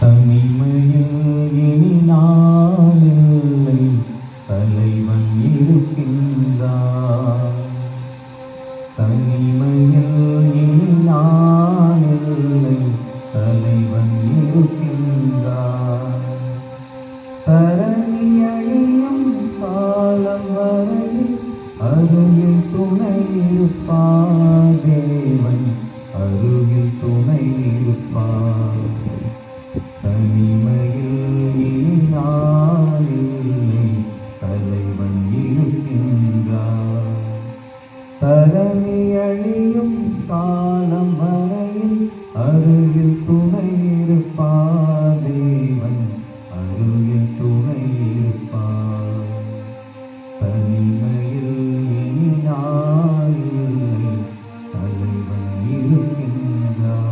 தனிமையில் இனி தலைவன் இருக்கின்றான். தனிமையில் இனி தலைவன் இருக்கின்றான். தரணி அழியும் காலம் வரையில் அருகில் துணை இருப்பார் தேவன் அருள் தரணி அழியும்.